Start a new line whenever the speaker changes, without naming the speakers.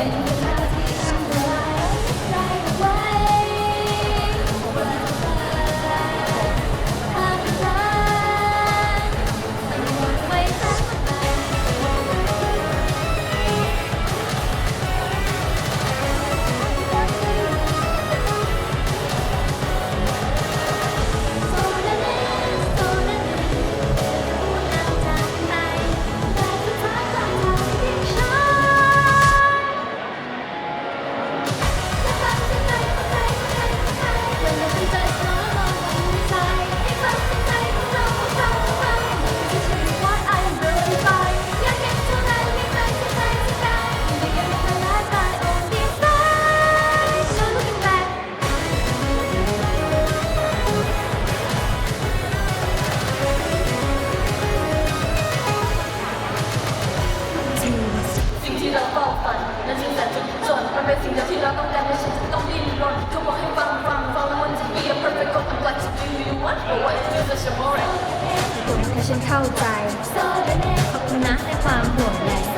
Thank you. ฉันเข้าใจ ขอบคุณนะในความห่วงใย